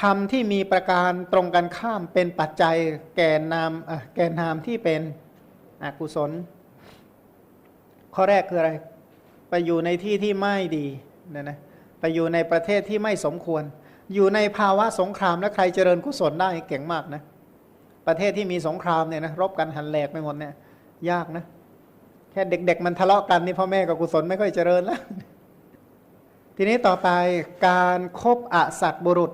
ธรรมที่มีประการตรงกันข้ามเป็นปัจจัยแก่นามแก่นามที่เป็นอกุศล ข้อแรกคืออะไร ไปอยู่ในที่ที่ไม่ดีเนี่ยนะไปอยู่ในประเทศที่ไม่สมควร อยู่ในภาวะสงครามแล้วใครเจริญกุศลได้เก่งมากนะ ประเทศที่มีสงครามเนี่ยนะรบกันหันแหลกไปหมดเนี่ยยากนะ แค่เด็ก ๆ มันทะเลาะกันนี่พ่อแม่กับกุศลไม่ค่อยเจริญแล้ว ทีนี้ต่อไปการครบอสัตบุรุษ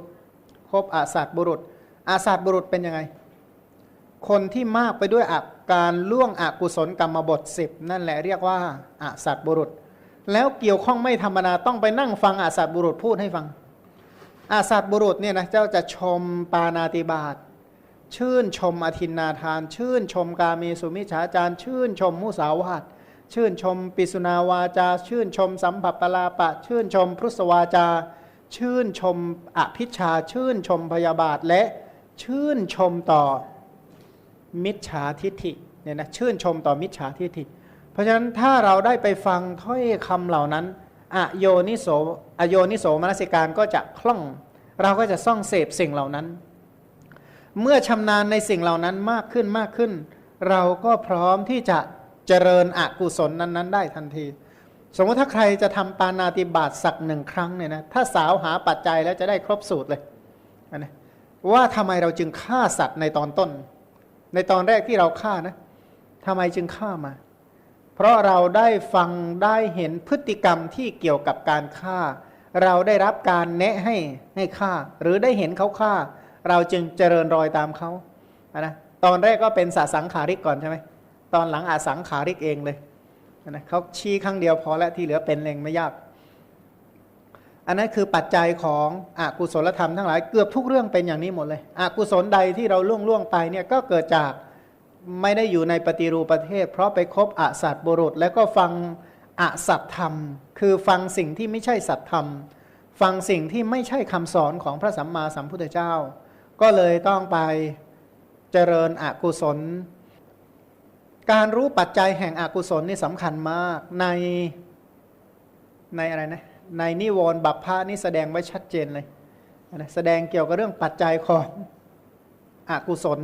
บอาสัตบุรุษ อาสัตบุรุษเป็นยังไง คนที่มากไปด้วยอาการล่วงอกุศลกรรมบทสิบนั่นแหละเรียกว่าอาสัตบุรุษ แล้วเกี่ยวข้องไม่ธรรมดาต้องไปนั่งฟังอาสัตบุรุษพูดให้ฟัง อาสัตบุรุษเนี่ยนะเจ้าจะชมปานาติบาตชื่นชมอธินนาทาน ชื่นชมกาเมสุมิฉาจารชื่นชมมุสาวาทชื่นชมปิสุนาวาจา ชื่นชมสัมผัสปลาปะ ชื่นชมพุทธวาจา ชื่นชมอภิชาชื่นชมพยาบาทและชื่นชมต่อมิจฉาทิฐิเนี่ยนะชื่นชมต่อมิจฉาทิฐิ เพราะฉะนั้นถ้าเราได้ไปฟังถ้อยคำเหล่านั้นอโยนิโสอโยนิโสมนสิการก็จะคล่อง เราก็จะซ่องเสพสิ่งเหล่านั้น เมื่อชำนาญในสิ่งเหล่านั้นมากขึ้นมากขึ้น เราก็พร้อมที่จะเจริญอกุศลนั้น ๆ ได้ทันที สมมติถ้าใครจะทำปานาติบาตสักหนึ่งครั้งเนี่ยนะถ้าสาวหาปัจจัยแล้วจะได้ครบสูตรเลยนะว่าทำไมเราจึงฆ่าสัตว์ในตอนต้น ในตอนแรกที่เราฆ่านะทำไมจึงฆ่ามา เพราะเราได้ฟังได้เห็นพฤติกรรมที่เกี่ยวกับการฆ่า เราได้รับการแนะให้ให้ฆ่า หรือได้เห็นเขาฆ่า เราจึงเจริญรอยตามเขานะตอนแรกก็เป็นสสังขาริกก่อนใช่ไหมตอนหลังอาสังขาริกเองเลย นะเขาชี้ครั้งเดียวพอแล้วที่เหลือเป็นเองไม่ยาก อันนั้นคือปัจจัยของอกุศลธรรมทั้งหลายเกือบทุกเรื่องเป็นอย่างนี้หมดเลยอกุศลใดที่เราล่วงล่วงไปเนี่ยก็เกิดจากไม่ได้อยู่ในปฏิรูปประเทศ เพราะไปคบอสัตบุรุษ แล้วก็ฟังอสัตธรรม คือฟังสิ่งที่ไม่ใช่สัตธรรม ฟังสิ่งที่ไม่ใช่คำสอนของพระสัมมาสัมพุทธเจ้า ก็เลยต้องไปเจริญอกุศล การรู้ปัจจัยแห่งอกุศลนี่สำคัญมากในในอะไรนะในนิวรณ์บัพพานี่แสดงไว้ชัดเจนเลยนะแสดงเกี่ยวกับเรื่องปัจจัยของอกุศล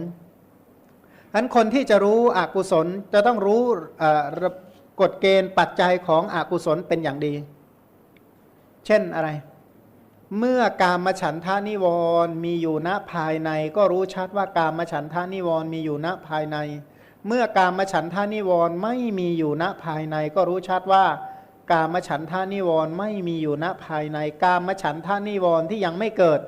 ฉะนั้นคนที่จะรู้อกุศลจะต้องรู้กฎเกณฑ์ปัจจัยของอกุศลเป็นอย่างดี เช่นอะไร เมื่อกามฉันทานิวรณ์มีอยู่ณภายใน ก็รู้ชัดว่ากามฉันทานิวรณ์มีอยู่ณภายใน เมื่อการมฉันทานิวรณ์ไม่มีอยู่ณภายในก็รู้ชัดว่า การมฉันทานิวรณ์ไม่มีอยู่ณภายใน การมฉันทานิวรณ์ที่ยังไม่เกิด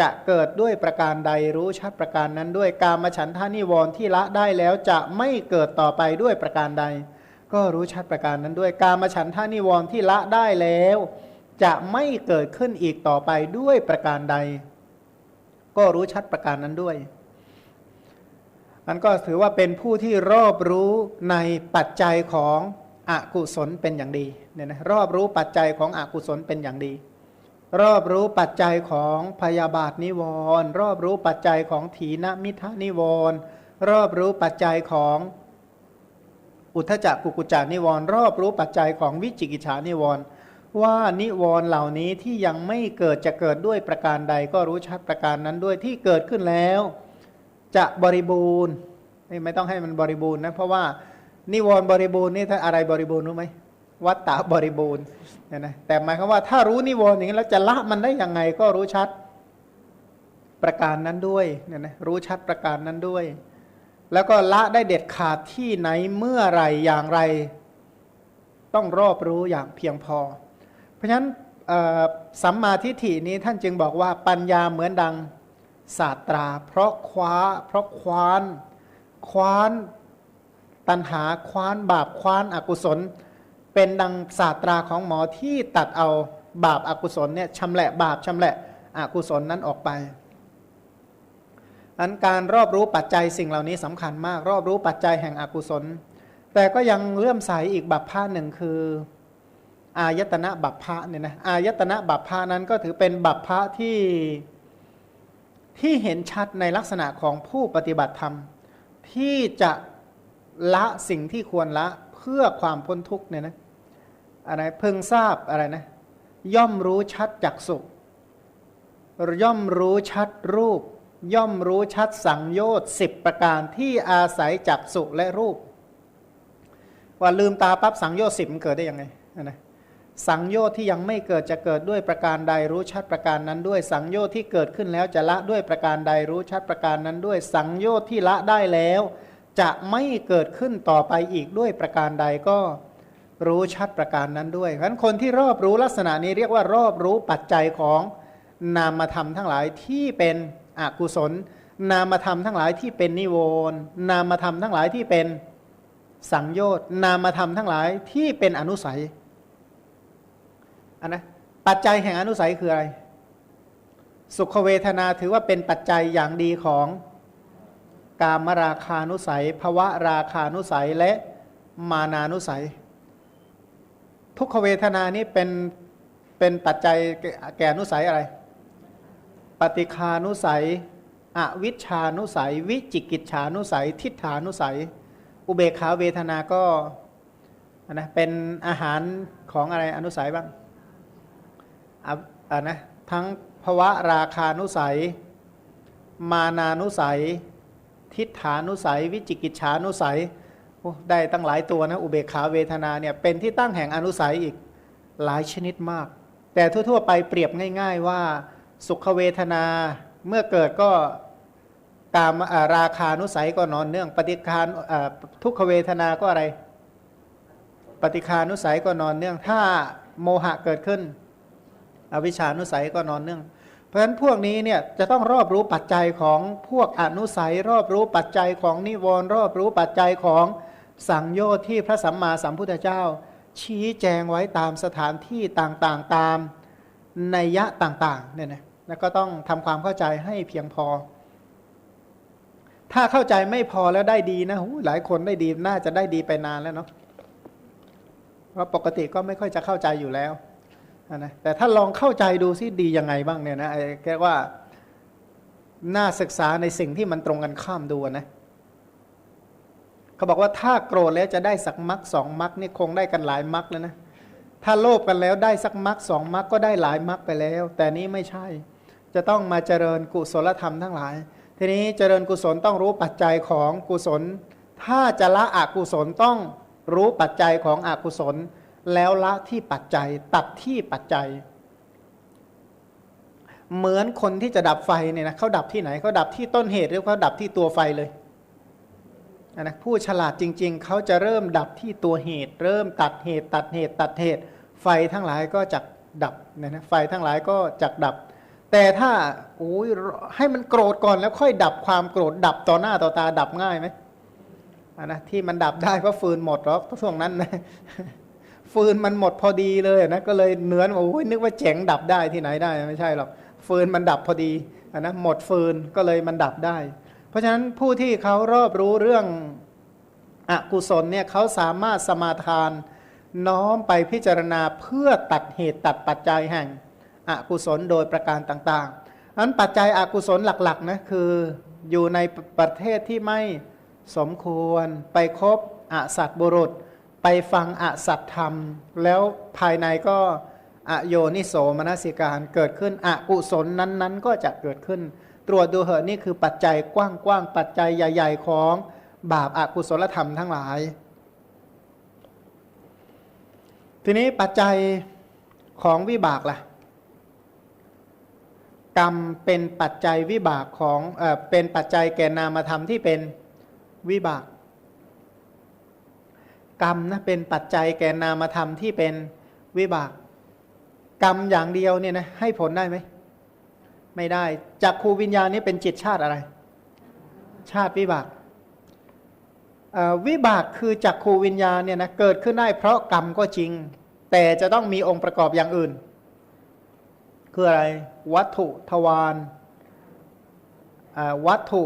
จะเกิดด้วยประการใดรู้ชัดประการนั้นด้วยการมฉันทานิวรณ์ที่ละได้แล้วจะไม่เกิดต่อไปด้วยประการใด ก็รู้ชัดประการนั้นด้วยการมฉันทานิวรณ์ที่ละได้แล้ว จะไม่เกิดขึ้นอีกต่อไปด้วยประการใด ก็รู้ชัดประการนั้นด้วย มันก็ถือว่าเป็นผู้ที่รอบรู้ในปัจจัยของอกุศลเป็นอย่างดีเนี่ยนะรอบรู้ปัจจัยของอกุศลเป็นอย่างดี รอบรู้ปัจจัยของพยาบาทนิวรณ์รอบรู้ปัจจัยของถีนมิทะนิวรณ์รอบรู้ปัจจัยของอุทจักกุกุจานิวรณ์รอบรู้ปัจจัยของวิจิกิจฉานิวรณ์ว่านิวรณ์เหล่านี้ที่ยังไม่เกิดจะเกิดด้วยประการใดก็รู้ชัดประการนั้นด้วยที่เกิดขึ้นแล้ว จะบริบูรณ์ไม่ต้องให้มันบริบูรณ์นะเพราะว่านิวรณ์บริบูรณ์นี่ถ้าอะไรบริบูรณ์รู้ไหมวัตตาบริบูรณ์เนี่ยนะแต่หมายความว่าถ้ารู้นิวรณ์อย่างนี้แล้วจะละมันได้ยังไงก็รู้ชัดประการนั้นด้วยเนี่ยนะรู้ชัดประการนั้นด้วย แล้วก็ละได้เด็ดขาดที่ไหนเมื่อไรอย่างไร ต้องรอบรู้อย่างเพียงพอ เพราะฉะนั้นสัมมาทิฏฐินี้ท่านจึงบอกว่าปัญญาเหมือนดัง ศาสตรา เพราะคว้า เพราะควาน คว้าน ตันหาคว้านบาปคว้านอากุศล เป็นดังศาสตราของหมอที่ตัดเอาบาปอากุศลเนี่ยชำแหละบาปชำแหละอกุศลนั้นออกไปอันการรอบรู้ปัจจัยสิ่งเหล่านี้สำคัญมาก รอบรู้ปัจจัยแห่งอกุศล แต่ก็ยังเลื่อมใสอีกบัพพาหนึ่งคือ อายตนะบัพพะเนี่ยนะอายตนะบัพพานั้นก็ถือเป็นบัพพะที่ ที่เห็นชัดในลักษณะของผู้ปฏิบัติธรรม ที่จะละสิ่งที่ควรละเพื่อความพ้นทุกข์เนี่ยนะอะไรเพิ่งทราบอะไรนะย่อมรู้ชัดจากสุย่อมรู้ชัดรูป ย่อมรู้ชัดสังโยชน์สิบประการที่อาศัยจักสุและรูป ว่าลืมตาปั๊บสังโยชน์สิบเกิดได้ยังไงนะ สังโยชน์ที่ยังไม่เกิดจะเกิดด้วยประการใดรู้ชัดประการนั้นด้วย สังโยชน์ที่เกิดขึ้นแล้วจะละด้วยประการใดรู้ชัดประการนั้นด้วย สังโยชน์ที่ละได้แล้ว จะไม่เกิดขึ้นต่อไปอีกด้วยประการใดก็รู้ชัดประการนั้นด้วยเพราะฉะนั้นคนที่รอบรู้ลักษณะนี้เรียกว่ารอบรู้ปัจจัยของนามธรรมทั้งหลายที่เป็นอกุศล นามธรรมทั้งหลายที่เป็นนิวรณ์นามธรรมทั้งหลายที่เป็นสังโยชน์นามธรรมทั้งหลายที่เป็นอนุสัย อันนะปัจจัยแห่งอนุสัยคืออะไร สุขเวทนาถือว่าเป็นปัจจัยอย่างดีของกามราคานุสัยภวะราคานุสัยและมานานุสัย ทุกขเวทนานี้เป็นเป็นปัจจัยแก่อนุสัยอะไร ปฏิคานุสัย อวิชชานุสัย วิจิกิจฉานุสัย ทิฏฐานุสัย อุเบกขาเวทนาก็นะเป็นอาหารของอะไรอนุสัยบ้าง อะนะทั้งภวะราคานุสัย มานานุสัย ทิฏฐานุสัย วิจิกิจฉานุสัยได้ตั้งหลายตัวนะอุเบกขาเวทนาเนี่ยเป็นที่ตั้งแห่งอนุสัยอีกหลายชนิดมาก แต่ทั่วๆไปเปรียบง่าย ๆ ว่าสุขเวทนาเมื่อเกิดก็กามราคานุสัยก็นอนเนื่อง ปฏิคานทุกขเวทนาก็อะไร ปฏิคานุสัยก็นอนเนื่อง ถ้าโมหะเกิดขึ้น วิชานุสัยก็นอนเนื่อง เพราะฉะนั้นพวกนี้เนี่ยจะต้องรอบรู้ปัจจัยของพวกอนุสัย รอบรู้ปัจจัยของนิวรณ์รอบรู้ปัจจัยของสังโยชน์ที่พระสัมมาสัมพุทธเจ้า ชี้แจงไว้ตามสถานที่ต่างๆตามนัยยะต่างๆเนี่ยนะแล้วก็ต้องทำความเข้าใจให้เพียงพอ ถ้าเข้าใจไม่พอแล้วได้ดีนะหูหลายคนได้ดีน่าจะได้ดีไปนานแล้วเนาะเพราะปกติก็ไม่ค่อยจะเข้าใจอยู่แล้ว นะแต่ถ้าลองเข้าใจดูซิดียังไงบ้างเนี่ยนะแค่ว่าน่าศึกษาในสิ่งที่มันตรงกันข้ามดูนะเขาบอกว่าถ้าโกรธแล้วจะได้สักมักสองมักนี่คงได้กันหลายมักแล้วนะถ้าโลภกันแล้วได้สักมักสองมักก็ได้หลายมักไปแล้ว แต่นี้ไม่ใช่ จะต้องมาเจริญกุศลธรรมทั้งหลาย ทีนี้เจริญกุศลต้องรู้ปัจจัยของกุศล ถ้าจะละอกุศลต้องรู้ปัจจัยของอกุศล แล้วละที่ปัจจัย ตัดที่ปัจจัย เหมือนคนที่จะดับไฟเนี่ยนะเขาดับที่ไหนเขาดับที่ต้นเหตุหรือเขาดับที่ตัวไฟเลยนะผู้ฉลาดจริง ๆ เขาจะเริ่มดับที่ตัวเหตุ เริ่มตัดเหตุ ตัดเหตุ ตัดเหตุ ไฟทั้งหลายก็จักดับเนี่ยนะไฟทั้งหลายก็จักดับ แต่ถ้าโอ้ยให้มันโกรธก่อนแล้วค่อยดับความโกรธดับต่อหน้าต่อตาดับง่ายไหมนะที่มันดับได้เพราะฟืนหมดหรอกช่วงนั้นนะ ฟืนมันหมดพอดีเลยนะก็เลยเนื้อนโอ้ยนึกว่าเจ๋งดับได้ที่ไหนได้ไม่ใช่หรอกฟืนมันดับพอดีอนะหมดฟืนก็เลยมันดับได้ เพราะฉะนั้นผู้ที่เขารอบรู้เรื่องอกุศลเนี่ยเขาสามารถสมาทานน้อมไปพิจารณาเพื่อตัดเหตุตัดปัจจัยแห่งอกุศลโดยประการต่างๆนั้นปัจจัยอกุศลหลักๆนะคืออยู่ในประเทศที่ไม่สมควรไปคบอสัตบุรุษ ไปฟังอสัตธรรม แล้วภายในก็อโยนิโสมนสิการเกิดขึ้นอกุศลนั้นๆ ก็จะเกิดขึ้น ตรวจดูเหอะนี่คือปัจจัยกว้างๆปัจจัยใหญ่ ๆ ของบาปอากุศลธรรมทั้งหลาย ทีนี้ปัจจัยของวิบากล่ะ กรรมเป็นปัจจัยวิบากของเออเป็นปัจจัยแก่นามธรรมที่เป็นวิบาก กรรมนะเป็นปัจจัยแก่นามธรรมที่เป็นวิบาก กรรมอย่างเดียวเนี่ยนะให้ผลได้ไหมไม่ได้จากครูวิญญาณนี้เป็นจิตชาติอะไร ชาติวิบากวิบากคือจักขูวิญญาณเนี่ยนะเกิดขึ้นได้เพราะกรรมก็จริง แต่จะต้องมีองค์ประกอบอย่างอื่น คืออะไร วัตถุทวารวัตถุ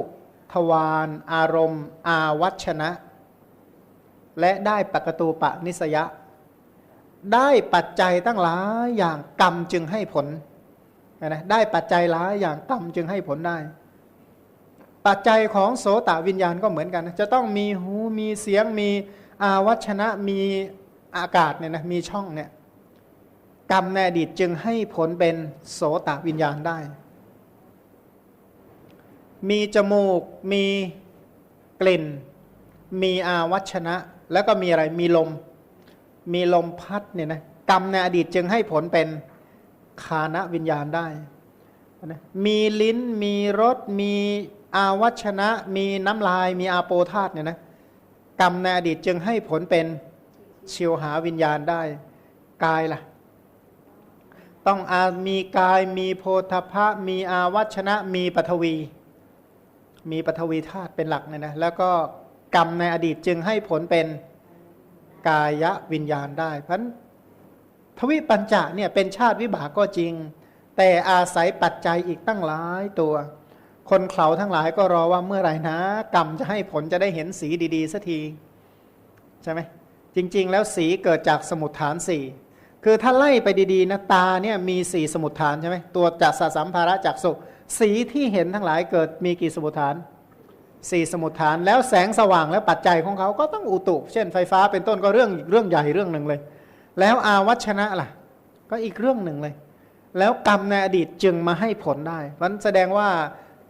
ทวารอารมณ์ อาวัชนะ และได้ปกตูปะนิสยะ ได้ปัจจัยตั้งหลายอย่างกรรมจึงให้ผลนะได้ปัจจัยหลายอย่างกรรมจึงให้ผลได้ ปัจจัยของโสตวิญญาณก็เหมือนกันจะต้องมีหูมีเสียงมีอาวัชนะมีอากาศเนี่ยนะมีช่องเนี่ยกรรมในอดีตจึงให้ผลเป็นโสตวิญญาณได้ มีจมูกมีกลิ่น มีอาวัชนะ แล้วก็มีอะไรมีลม มีลมพัดเนี่ยนะกรรมในอดีตจึงให้ผลเป็นคานวิญญาณได้นะมีลิ้นมีรสมีอาวัชนะ มีน้ำลาย มีอาโปธาตเนี่ยนะกรรมในอดีตจึงให้ผลเป็นเชิวหาวิญญาณได้ กายล่ะ ต้องอามีกายมีโพธพะ มีอาวัชนะ มีปฐวี มีปฐวีธาตุเป็นหลักเนี่ยนะแล้วก็ กรรมในอดีตจึงให้ผลเป็นกายวิญญาณได้เพราะนั้นทวิปัญจะเนี่ยเป็นชาติวิบากก็จริง แต่อาศัยปัจจัยอีกตั้งหลายตัว คนเขาทั้งหลายก็รอว่าเมื่อไหร่นะ กรรมจะให้ผลจะได้เห็นสีดีๆสักที ใช่ไหมจริง ๆ แล้วสีเกิดจากสมุทฐานสี่คือถ้าไล่ไปดีๆนะตาเนี่ยมีสี่สมุทฐานใช่ไหมตัวจักสสัมภาระจักสุสีที่เห็นทั้งหลายเกิดมีกี่สมุทฐาน สี่สมุทฐาน แล้วแสงสว่างและปัจจัยของเขาก็ต้องอุตุ เช่นไฟฟ้าเป็นต้นก็เรื่องเรื่องใหญ่เรื่องหนึ่งเลย แล้วอาวัชนะล่ะ ก็อีกเรื่องหนึ่งเลย แล้วกรรมในอดีตจึงมาให้ผลได้มันแสดงว่า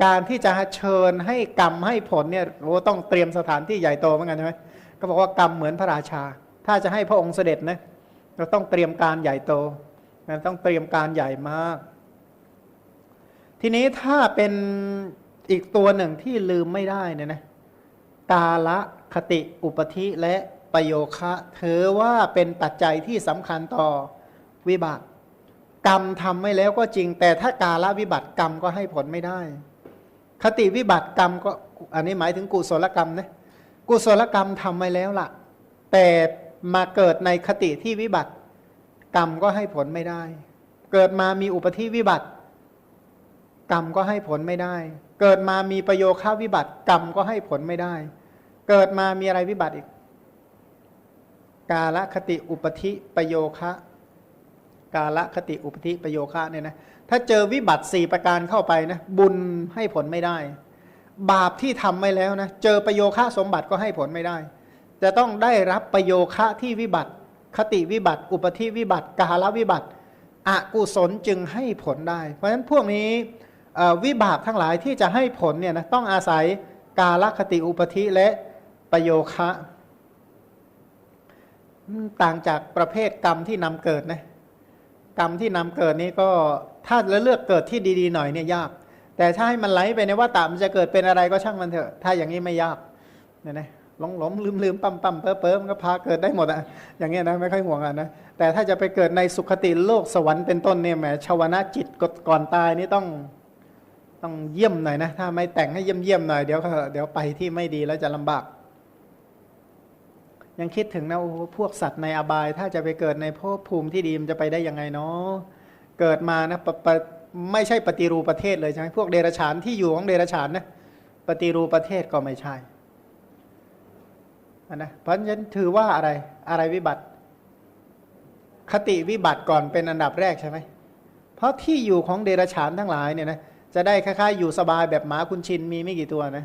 การที่จะเชิญให้กรรมให้ผลเนี่ยโอ้ต้องเตรียมสถานที่ใหญ่โตเหมือนกันใช่ไหมก็บอกว่ากรรมเหมือนพระราชา ถ้าจะให้พระองค์เสด็จนะเราต้องเตรียมการใหญ่โตนต้องเตรียมการใหญ่มาก ทีนี้ถ้าเป็น อีกตัวหนึ่งที่ลืมไม่ได้เนี่ยนะกาละคติอุปธิและประโยคะถือว่าเป็นปัจจัยที่สำคัญต่อวิบากกรรมทำไม่แล้วก็จริง แต่ถ้ากาละวิบัติกรรมก็ให้ผลไม่ได้ คติวิบัติกรรมก็อันนี้หมายถึงกุศลกรรมนะกุศลกรรมทำไว้แล้วล่ะ แต่มาเกิดในคติที่วิบัติ กรรมก็ให้ผลไม่ได้ เกิดมามีอุปธิวิบัติ กรรมก็ให้ผลไม่ได้ เกิดมามีประโยค่าวิบัติ กรรมก็ให้ผลไม่ได้ เกิดมามีอะไรวิบัติอีก กาลคติอุปธิประโยคะกาลคติอุปธิประโยคะเนี่ยนะถ้าเจอวิบัติสี่ประการเข้าไปนะบุญให้ผลไม่ได้ บาปที่ทำไว้แล้วนะเจอประโยคะสมบัติก็ให้ผลไม่ได้ จะต้องได้รับประโยคะที่วิบัติ คติวิบัติ อุปธิวิบัติ กาลวิบัติอกุศลจึงให้ผลได้ เพราะฉะนั้นพวกนี้ วิบากทั้งหลายที่จะให้ผลเนี่ยนะต้องอาศัยกาลคติอุปธิและประโยคะต่างจากประเภทกรรมที่นำเกิดนะกรรมที่นำเกิดนี้ก็ถ้าเลือกเกิดที่ดีๆหน่อยเนี่ยยาก แต่ถ้าให้มันไหลไปในว่าตามนจะเกิดเป็นอะไรก็ช่างมันเถอะ ถ้าอย่างนี้ไม่ยากเนี่ยนะหลงหลงลืมลืมปั๊มปั๊มเป๊ะเป๊ะมันก็พาเกิดได้หมดอะอย่างเงี้ยนะไม่ค่อยห่วงอะนะแต่ถ้าจะไปเกิดในสุขติโลกสวรรค์เป็นต้นเนี่ยแหมชาวนะจิตก่อนตายนี่ต้อง ต้องเยี่ยมหน่อยนะ ถ้าไม่แต่งให้เยี่ยมเยี่ยมหน่อยเดี๋ยวเดี๋ยวไปที่ไม่ดีแล้วจะลำบาก ยังคิดถึงนะโอ้พวกสัตว์ในอบาย ถ้าจะไปเกิดในภพภูมิที่ดีมันจะไปได้ยังไงเนาะเกิดมานะปะปะไม่ใช่ปฏิรูปประเทศเลยใช่ไหมพวกเดรัจฉานที่อยู่ของเดรัจฉานนะปฏิรูปประเทศก็ไม่ใช่นะเพราะฉะนั้นถือว่าอะไรอะไรวิบัติ คติวิบัติก่อนเป็นอันดับแรกใช่ไหมเพราะที่อยู่ของเดรัจฉานทั้งหลายเนี่ยนะ จะได้คล้ายๆอยู่สบายแบบหมาคุณชินมีไม่กี่ตัวนะ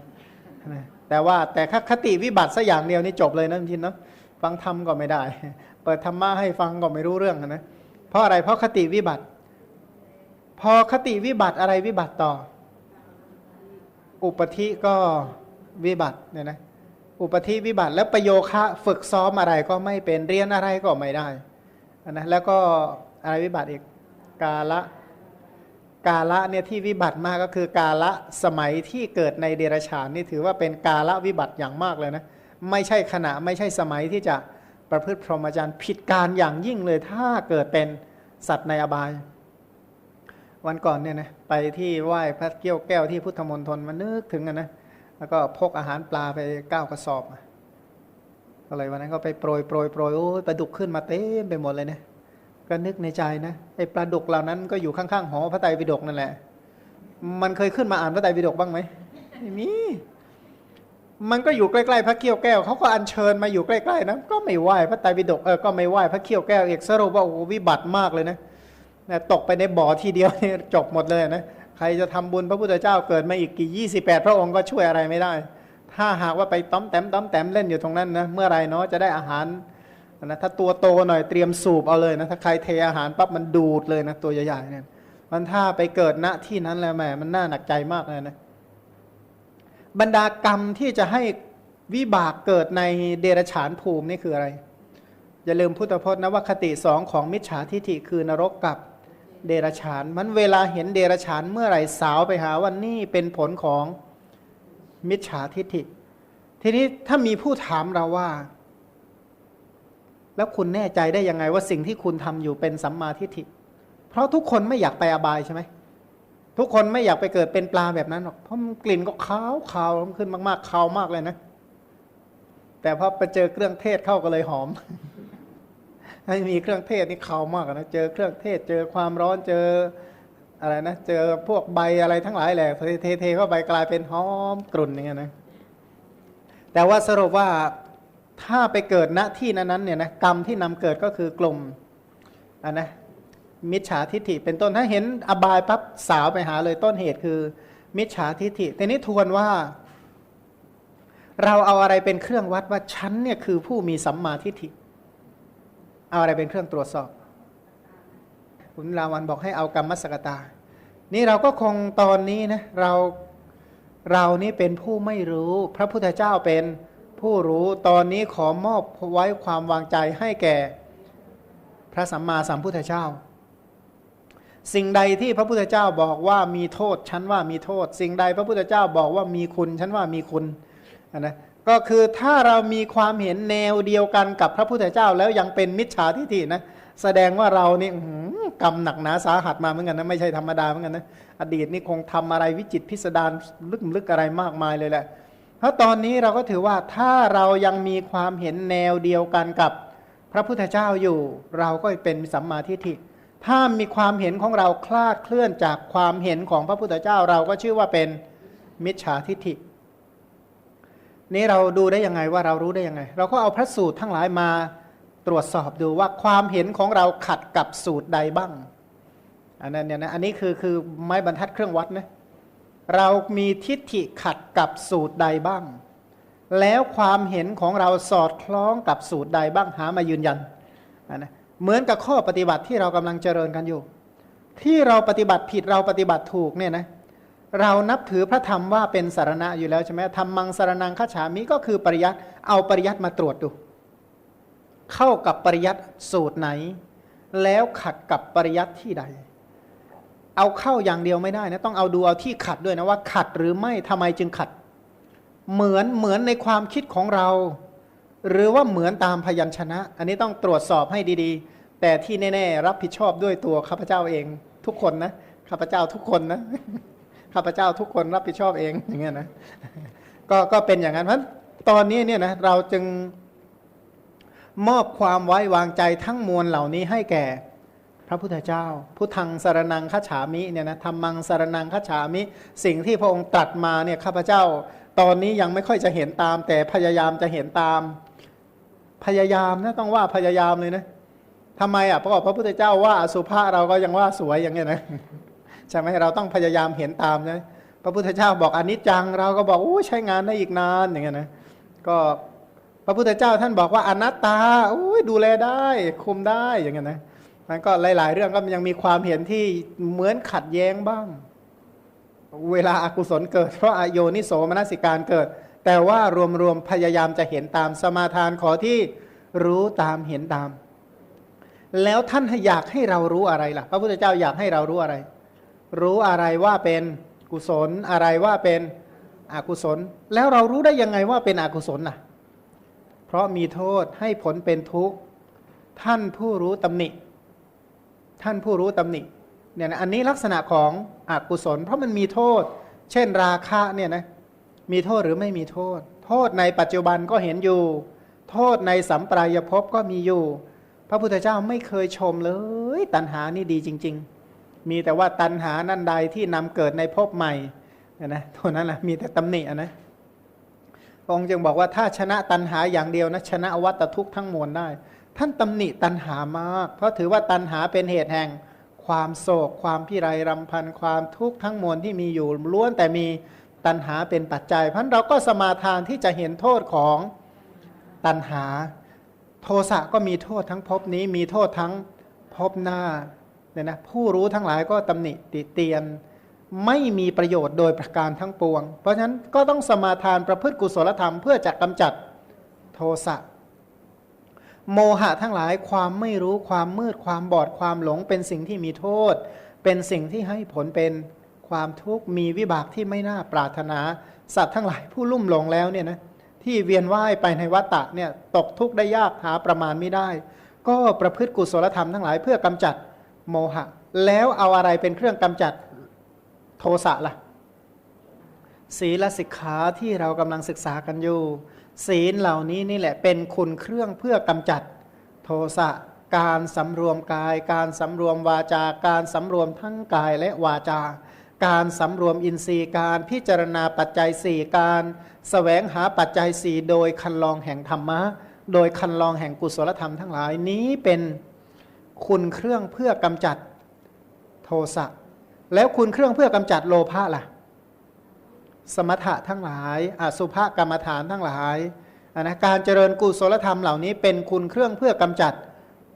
แต่ว่าแต่คติวิบัติสัอย่างเดียวนี่จบเลยนะคุณชินเนาะฟังธรรมก็ไม่ได้ เปิดธรรมะให้ฟังก็ไม่รู้เรื่องนะเพราะอะไรเพราะคติวิบัติ พอคติวิบัติอะไรวิบัติต่อ อุปธิก็วิบัติเนี่ยนะอุปธิวิบัติแล้วประโยคะฝึกซ้อมอะไรก็ไม่เป็นเรียนอะไรก็ไม่ได้นะแล้วก็อะไรวิบัติอีกกาละ กาละเนี่ยที่วิบัติมากก็คือกาละสมัยที่เกิดในเดรัจฉานนี่ถือว่าเป็นกาละวิบัติอย่างมากเลยนะไม่ใช่ขณะไม่ใช่สมัยที่จะประพฤติพรหมจรรย์ผิดการอย่างยิ่งเลย ถ้าเกิดเป็นสัตว์ในอบาย วันก่อนเนี่ยนะไปที่ไหว้พระเกี้ยวแก้วที่พุทธมณฑลมานึกถึงกันนะแล้วก็พกอาหารปลาไปเก้ากระสอบก็เลยวันนั้นก็ไปโปรยโปรยโปรยโอ้ยปลาดุกขึ้นมาเต็มไปหมดเลยเนี่ย ก็นึกในใจนะไอ้ปลาดุกเหล่านั้นก็อยู่ข้างๆหอพระไตรปิฎกนั่นแหละ มันเคยขึ้นมาอ่านพระไตรปิฎกบ้างไหมไม่มีมันก็อยู่ใกล้ๆพระเขี้ยวแก้วเขาก็อัญเชิญมาอยู่ใกล้ๆนะก็ไม่ไหวพระไตรปิฎกเออก็ไม่ไหวพระเขี้ยวแก้วเอกสรุปว่าโอ้วิบัติมากเลยนะตกไปในบ่อทีเดียวนี่จบหมดเลยนะใครจะทำบุญพระพุทธเจ้าเกิดมาอีกกี่ยี่สิบแปดพระองค์ก็ช่วยอะไรไม่ได้ ถ้าหากว่าไปต้อมแต้มต้อมแต้มเล่นอยู่ตรงนั้นนะเมื่อไรเนาะจะได้อาหาร นะถ้าตัวโตหน่อยเตรียมสูบเอาเลยนะถ้าใครเทอาหารปั๊บมันดูดเลยนะตัวใหญ่ๆเนี่ยมันถ้าไปเกิดณที่นั้นแล้วแหมมันน่าหนักใจมากเลยนะบรรดากรรมที่จะให้วิบากเกิดในเดรฉานภูมินี่คืออะไร อย่าลืมพุทธพจน์นะว่าคติสองของมิจฉาทิฐิคือนรกกับเดรฉาน มันเวลาเห็นเดรฉานเมื่อไหร่สาวไปหาว่านี่เป็นผลของมิจฉาทิฐิ ทีนี้ถ้ามีผู้ถามเราว่า แล้วคุณแน่ใจได้ยังไงว่าสิ่งที่คุณทำอยู่เป็นสัมมาทิฏฐิ เพราะทุกคนไม่อยากไปอบายใช่ไหมทุกคนไม่อยากไปเกิดเป็นปลาแบบนั้นหรอกเพราะมันกลิ่นก็ขาวขาวขึ้นมากๆขาวมากเลยนะ แต่พอไปเจอเครื่องเทศเข้าก็เลยหอมให้มีเครื่องเทศนี่ขาวมากนะเจอเครื่องเทศเจอความร้อนเจออะไรนะเจอพวกใบอะไรทั้งหลายแหละเทเทเข้าไปกลายเป็นหอมกลุ่นอย่างเงี้ยนะแต่ว่าสรุปว่า ถ้าไปเกิดณที่นั้นๆเนี่ยนะกรรมที่นำเกิดก็คือกลุ่มอันนะมิจฉาทิฏฐิเป็นต้นถ้าเห็นอบายปั๊บสาวไปหาเลยต้นเหตุคือ มิจฉาทิฏฐิแต่นี้ทวนว่า เราเอาอะไรเป็นเครื่องวัดว่าฉันเนี่ยคือผู้มีสัมมาทิฏฐิ เอาอะไรเป็นเครื่องตรวจสอบคุณลาวันบอกให้เอากรรมสกตา นี่เราก็คงตอนนี้นะเราเรานี่เป็นผู้ไม่รู้ พระพุทธเจ้าเป็น ผู้รู้ตอนนี้ขอมอบไว้ความวางใจให้แก่พระสัมมาสัมพุทธเจ้า สิ่งใดที่พระพุทธเจ้าบอกว่ามีโทษฉันว่ามีโทษ สิ่งใดพระพุทธเจ้าบอกว่ามีคุณฉันว่ามีคุณนะก็คือถ้าเรามีความเห็นแนวเดียวกันกับพระพุทธเจ้าแล้วยังเป็นมิจฉาทิฏฐินะแสดงว่าเรานี่กรรมหนักหนาสาหัสมาเหมือนกันนะไม่ใช่ธรรมดาเหมือนกันนะอดีตนี่คงทำอะไรวิจิตพิสดารลึกลึกอะไรมากมายเลยแหละ ราะตอนนี้เราก็ถือว่าถ้าเรายังมีความเห็นแนวเดียวกันกับพระพุทธเจ้าอยู่ เราก็เป็นสัมมาทิฏฐิ ถ้ามีความเห็นของเราคลาดเคลื่อนจากความเห็นของพระพุทธเจ้าเราก็ชื่อว่าเป็นมิจฉาทิฏฐิ นี้เราดูได้ยังไงว่าเรารู้ได้ยังไง เราก็เอาพระสูตรทั้งหลายมาตรวจสอบดูว่าความเห็นของเราขัดกับสูตรใดบ้างอันนั้นเนี่ยนะอันนี้คือคือไม้บรรทัดเครื่องวัดนะ เรามีทิฏฐิขัดกับสูตรใดบ้าง แล้วความเห็นของเราสอดคล้องกับสูตรใดบ้างหามายืนยันนะเหมือนกับข้อปฏิบัติที่เรากำลังเจริญกันอยู่ ที่เราปฏิบัติผิดเราปฏิบัติถูกเนี่ยนะเรานับถือพระธรรมว่าเป็นสารณะอยู่แล้วใช่ไหมธรรมังสารนังข้าฉามิก็คือปริยัติเอาปริยัติมาตรวจดู เข้ากับปริยัติสูตรไหน แล้วขัดกับปริยัติที่ใด เอาเข้าอย่างเดียวไม่ได้นะต้องเอาดูเอาที่ขัดด้วยนะว่าขัดหรือไม่ทำไมจึงขัด เหมือนเหมือนในความคิดของเรา หรือว่าเหมือนตามพยัญชนะ อันนี้ต้องตรวจสอบให้ดีๆ แต่ที่แน่ๆรับผิดชอบด้วยตัวข้าพเจ้าเองทุกคนนะข้าพเจ้าทุกคนนะข้าพเจ้าทุกคนรับผิดชอบเองอย่างเงี้ยนะก็ก็เป็นอย่างนั้นเพราะตอนนี้เนี่ยนะเราจึงมอบความไว้วางใจทั้งมวลเหล่านี้ให้แก่ พระพุทธเจ้า พุทธังสารนังคัจฉามิเนี่ยนะธรรมังสารนังคัจฉามิ สิ่งที่พระองค์ตรัสมาเนี่ยข้าพเจ้า ตอนนี้ยังไม่ค่อยจะเห็นตาม แต่พยายามจะเห็นตาม พยายามนะต้องว่าพยายามเลยนะทำไมอะเพราะพระพุทธเจ้าว่าอสุภะเราก็ยังว่าสวยอย่างเงี้ยนะใช่ไหมเราต้องพยายามเห็นตามนะพระพุทธเจ้าบอกอนิจจังเราก็บอกโอ้ใช้งานได้อีกนานอย่างเงี้ยนะก็พระพุทธเจ้าท่านบอกว่าอนัตตาโอ้ยดูแลได้คุมได้อย่างเงี้ยนะ มันก็หลาย ๆ เรื่องก็ยังมีความเห็นที่เหมือนขัดแย้งบ้าง เวลาอากุศลเกิดเพราะอโยนิโสมนสิการเกิด แต่ว่ารวม ๆ พยายามจะเห็นตามสมาทานขอที่รู้ตามเห็นตาม แล้วท่านอยากให้เรารู้อะไรล่ะ พระพุทธเจ้าอยากให้เรารู้อะไร รู้อะไรว่าเป็นกุศลอะไรว่าเป็นอกุศล แล้วเรารู้ได้ยังไงว่าเป็นอกุศลน่ะ เพราะมีโทษให้ผลเป็นทุกข์ท่านผู้รู้ตำหนิ ท่านผู้รู้ตำหนิเนี่ยนะอันนี้ลักษณะของอกุศล เพราะมันมีโทษ เช่นราคะเนี่ยนะมีโทษหรือไม่มีโทษ โทษในปัจจุบันก็เห็นอยู่ โทษในสัมปรายภพก็มีอยู่ พระพุทธเจ้าไม่เคยชมเลย ตัณหานี่ดีจริง ๆ มีแต่ว่าตัณหานั่นใดที่นำเกิดในภพใหม่นะเท่านั้นแหละมีแต่ตำหนินะพระองค์จึงบอกว่าถ้าชนะตัณหาอย่างเดียวนะชนะวัตทุกข์ทั้งมวลได้ ท่านตำหนิตัณหามาก เพราะถือว่าตัณหาเป็นเหตุแห่งความโศก ความพิไรรำพัน ความทุกข์ทั้งมวลที่มีอยู่ล้วนแต่มีตัณหาเป็นปัจจัยเพราะเราก็สมาทานที่จะเห็นโทษของตัณหา โทสะก็มีโทษทั้งภพนี้มีโทษทั้งภพหน้าเนี่ยนะผู้รู้ทั้งหลายก็ตำหนิติเตียนไม่มีประโยชน์โดยประการทั้งปวง เพราะฉะนั้นก็ต้องสมาทานประพฤติกุศลธรรมเพื่อจะกำจัดโทสะ โมหะทั้งหลายความไม่รู้ความมืดความบอดความหลง เป็นสิ่งที่มีโทษ เป็นสิ่งที่ให้ผลเป็นความทุกข์มีวิบากที่ไม่น่าปรารถนา สัตว์ทั้งหลายผู้ลุ่มหลงแล้วเนี่ยนะที่เวียนว่ายไปในวัฏฏะเนี่ยตกทุกข์ได้ยากหาประมาณไม่ได้ ก็ประพฤติกุศลธรรมทั้งหลายเพื่อกำจัดโมหะ แล้วเอาอะไรเป็นเครื่องกำจัดโทสะล่ะศีลสิกขาที่เรากำลังศึกษากันอยู่ ศีลเหล่านี้นี่แหละเป็นคุณเครื่องเพื่อกำจัดโทสะการสำรวมกาย การสำรวมวาจาการสำรวมทั้งกายและวาจาการสำรวมอินทรีย์การพิจารณาปัจจัยสี่การสแสวงหาปัจจัยสี่โดยคันลองแห่งธรรมะ โดยคันลองแห่งกุศลธรรมทั้งหลายนี้เป็นคุณเครื่องเพื่อกำจัดโทสะแล้วคุณเครื่องเพื่อกำจัดโลภะล่ะ สมถะทั้งหลายอสุภกรรมฐานทั้งหลายนะการเจริญกุศลธรรมเหล่านี้เป็นคุณเครื่องเพื่อกำจัด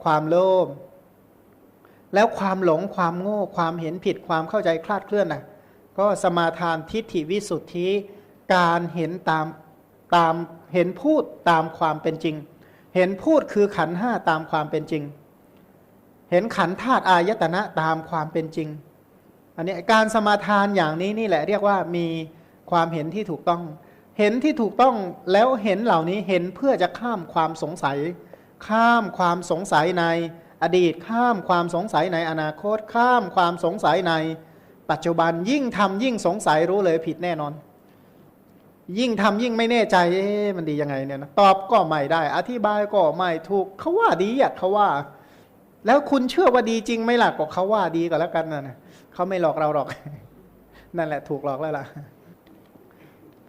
ความโลภแล้วความหลงความโง่ความเห็นผิดความเข้าใจคลาดเคลื่อนนะก็สมาทานทิฏฐิวิสุทธิการเห็นตามตามเห็นพูดตามความเป็นจริง เห็นพูดคือขันห้าตามความเป็นจริง เห็นขันธาตุอายตนะตามความเป็นจริง อันนี้การสมาทานอย่างนี้นี่แหละเรียกว่ามี ความเห็นที่ถูกต้อง เห็นที่ถูกต้องแล้วเห็นเหล่านี้เห็นเพื่อจะข้ามความสงสัย ข้ามความสงสัยในอดีต ข้ามความสงสัยในอนาคต ข้ามความสงสัยในปัจจุบันยิ่งทำยิ่งสงสัยรู้เลยผิดแน่นอน ยิ่งทำยิ่งไม่แน่ใจเอ๊ะมันดียังไงเนี่ยนะตอบก็ไม่ได้ อธิบายก็ไม่ถูกเขาว่าดีอะเขาว่า แล้วคุณเชื่อว่าดีจริงไหมล่ะก็เขาว่าดีก็แล้วกันนะเขาไม่หลอกเราหรอก นั่นแหละถูกหลอกแล้วล่ะ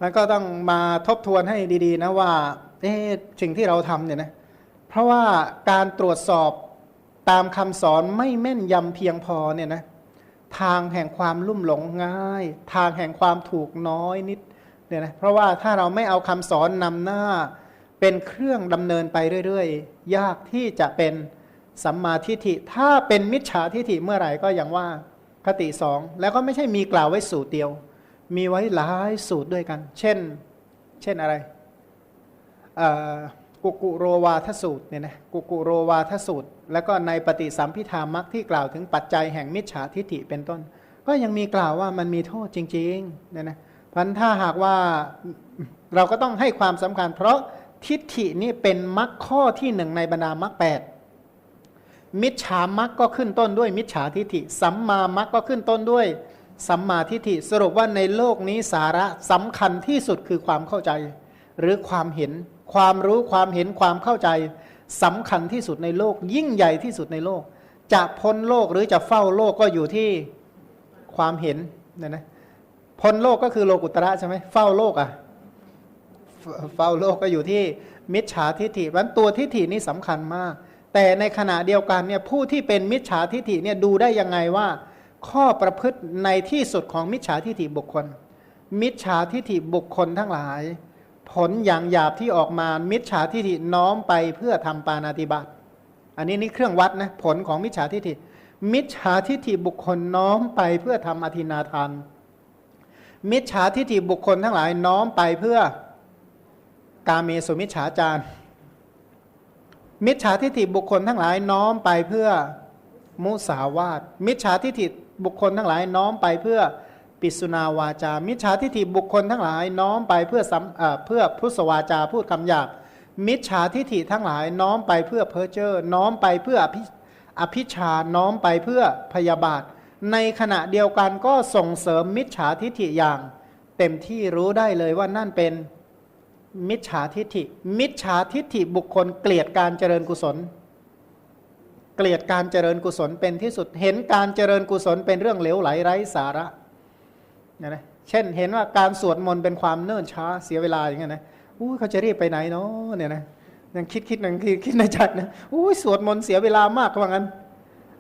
แล้วก็ต้องมาทบทวนให้ดีๆนะว่าเอ๊ะสิ่งที่เราทำเนี่ยนะเพราะว่าการตรวจสอบตามคำสอนไม่แม่นยำเพียงพอเนี่ยนะทางแห่งความลุ่มหลงง่าย ทางแห่งความถูกน้อยนิดเนี่ยนะเพราะว่าถ้าเราไม่เอาคำสอนนำหน้า เป็นเครื่องดำเนินไปเรื่อยๆ ยากที่จะเป็นสัมมาทิฏฐิถ้าเป็นมิจฉาทิฏฐิเมื่อไหร่ก็อย่างว่าคติสองแล้วก็ไม่ใช่มีกล่าวไว้สูตรเดียว มีไว้หลายสูตรด้วยกัน เช่น เช่นอะไร กุกุโรวาทสูตรเนี่ยนะ กุกุโรวาทสูตร แล้วก็ในปฏิสัมพิธามักที่กล่าวถึงปัจจัยแห่งมิจฉาทิฏฐิเป็นต้น ก็ยังมีกล่าวว่ามันมีโทษจริงๆเนี่ยนะพันถ้าหากว่าเราก็ต้องให้ความสำคัญ เพราะทิฏฐินี่เป็นมักข้อที่หนึ่งในบรรดามักแปดมิจฉามักก็ขึ้นต้นด้วยมิจฉาทิฏฐิ สัมมามักก็ขึ้นต้นด้วย สัมมาทิฏฐิสรุปว่าในโลกนี้สาระสำคัญที่สุดคือความเข้าใจ หรือความเห็น ความรู้ความเห็นความเข้าใจสำคัญที่สุดในโลก ยิ่งใหญ่ที่สุดในโลก จะพ้นโลกหรือจะเฝ้าโลกก็อยู่ที่ความเห็นนะนะพ้นโลกก็คือโลกุตระใช่ไหมเฝ้าโลกอะ่ะเฝ้าโลกก็อยู่ที่มิจฉาทิฏฐิวันตัวทิฏฐินี่สำคัญมาก แต่ในขณะเดียวกันเนี่ยผู้ที่เป็นมิจฉาทิฏฐิเนี่ยดูได้ยังไงว่า ข้อประพฤติในที่สุดของมิจฉาทิฏฐิบุคคล มิจฉาทิฏฐิบุคคลทั้งหลาย ผลอย่างหยาบที่ออกมามิจฉาทิฏฐิน้อมไปเพื่อทำปานาติบาตอันนี้นี่เครื่องวัดนะผลของมิจฉาทิฏฐิ มิจฉาทิฏฐิบุคคลน้อมไปเพื่อทำอธินาทาน มิจฉาทิฏฐิบุคคลทั้งหลายน้อมไปเพื่อกาเมสุมิจฉาจารมิจฉาทิฏฐิบุคคลทั้งหลายน้อมไปเพื่อมุสาวาทมิจฉาทิฏฐิ บุคคลทั้งหลายน้อมไปเพื่อปิสุนาวาจา มิจฉาทิฏฐิบุคคลทั้งหลายน้อมไปเพื่อเพื่อพุทธวาจาพูดคำหยาบ มิจฉาทิฏฐิทั้งหลายน้อมไปเพื่อเพ้อเจ้อน้อมไปเพื่ออภิอภิชาน้อมไปเพื่อพยาบาท ในขณะเดียวกันก็ส่งเสริมมิจฉาทิฏฐิอย่าง เต็มที่รู้ได้เลยว่านั่นเป็นมิจฉาทิฏฐิ มิจฉาทิฏฐิบุคคลเกลียดการเจริญกุศล เกลียดการเจริญกุศลเป็นที่สุด เห็นการเจริญกุศลเป็นเรื่องเหลวไหลไร้สาระนะนะเช่นเห็นว่าการสวดมนต์เป็นความเนิ่นช้าเสียเวลาอย่างเงี้ยนะอู้เขาจะรีบไปไหนเนาะเนี่ยนะยังคิดคิดหนึ่งคิดคิดในใจนะอู้สวดมนต์เสียเวลามากว่างั้น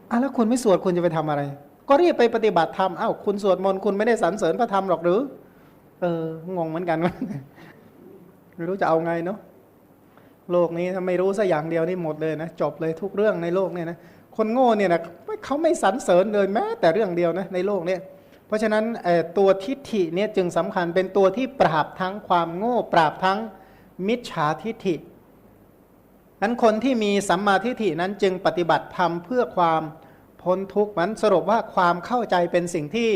อะแล้วคุณไม่สวดคุณจะไปทำอะไร ก็รีบไปปฏิบัติธรรมอ้าวคุณสวดมนต์คุณไม่ได้สรรเสริญพระธรรมหรอกหรือ เอองงเหมือนกันไม่รู้จะเอาไงเนาะ โลกนี้ถ้าไม่รู้สักอย่างเดียวนี่หมดเลยนะจบเลยทุกเรื่องในโลกเนี่ยนะคนโง่เนี่ยนะเขาไม่สรรเสริญเลยแม้แต่เรื่องเดียวนะในโลกเนี่ยเพราะฉะนั้นตัวทิฏฐิเนี่ยจึงสำคัญเป็นตัวที่ปราบทั้งความโง่ ปราบทั้งมิจฉาทิฏฐินั้นคนที่มีสัมมาทิฏฐินั้นจึงปฏิบัติธรรมเพื่อความพ้นทุกข์มันสรุปว่าความเข้าใจเป็นสิ่งที่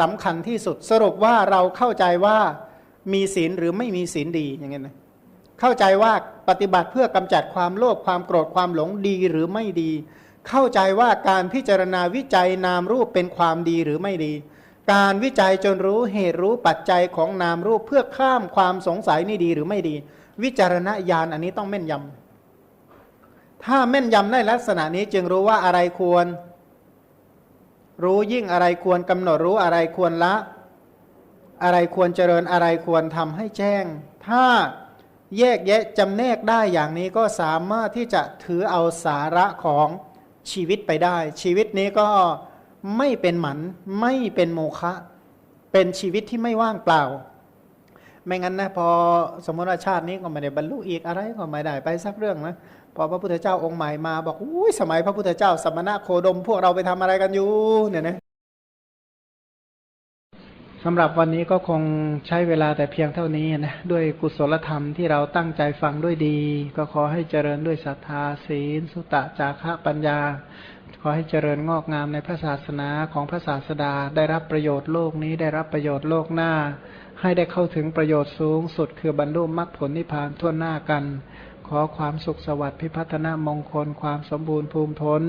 สำคัญที่สุด สรุปว่าเราเข้าใจว่ามีศีลหรือไม่มีศีลดีอย่างเงี้ยนะ เข้าใจว่าปฏิบัติเพื่อกำจัดความโลภความโกรธความหลงดีหรือไม่ดี เข้าใจว่าการพิจารณาวิจัยนามรูปเป็นความดีหรือไม่ดี การวิจัยจนรู้เหตุรู้ปัจจัยของนามรูปเพื่อข้ามความสงสัยนี่ดีหรือไม่ดี วิจารณญาณอันนี้ต้องแม่นยำถ้าแม่นยำในลักษณะนี้จึงรู้ว่าอะไรควร รู้ยิ่งอะไรควรกำหนดรู้อะไรควรละ อะไรควรเจริญอะไรควรทำให้แจ้ง ถ้า แยกแยะจำแนกได้อย่างนี้ก็สามารถที่จะถือเอาสาระของชีวิตไปได้ ชีวิตนี้ก็ไม่เป็นหมันไม่เป็นโมฆะเป็นชีวิตที่ไม่ว่างเปล่า ไม่งั้นนะพอสมมติว่าชาตินี้ก็ไม่ได้บรรลุอีกอะไรก็ไม่ได้ไปสักเรื่องนะพอพระพุทธเจ้าองค์ใหม่มาบอกอุ้ยสมัยพระพุทธเจ้าสมณะโคดม พวกเราไปทำอะไรกันอยู่เนี่ยนะ สำหรับวันนี้ก็คงใช้เวลาแต่เพียงเท่านี้นะ ด้วยกุศลธรรมที่เราตั้งใจฟังด้วยดี ก็ขอให้เจริญด้วยศรัทธาศีล สุตะจาคะปัญญา ขอให้เจริญงอกงามในพระศาสนาของพระศาสดา ได้รับประโยชน์โลกนี้ได้รับประโยชน์โลกหน้า ให้ได้เข้าถึงประโยชน์สูงสุดคือบรรลุมรรคผลนิพพานทั่วหน้ากัน ขอความสุขสวัสดิ์พิพัฒนามงคลความสมบูรณ์ภูมิพ้น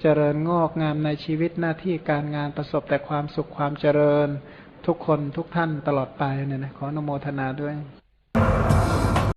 เจริญงอกงามในชีวิตหน้าที่การงานประสบแต่ความสุขความเจริญ ทุกคนทุกท่านตลอดไปเนี่ยนะขออนุโมทนาด้วย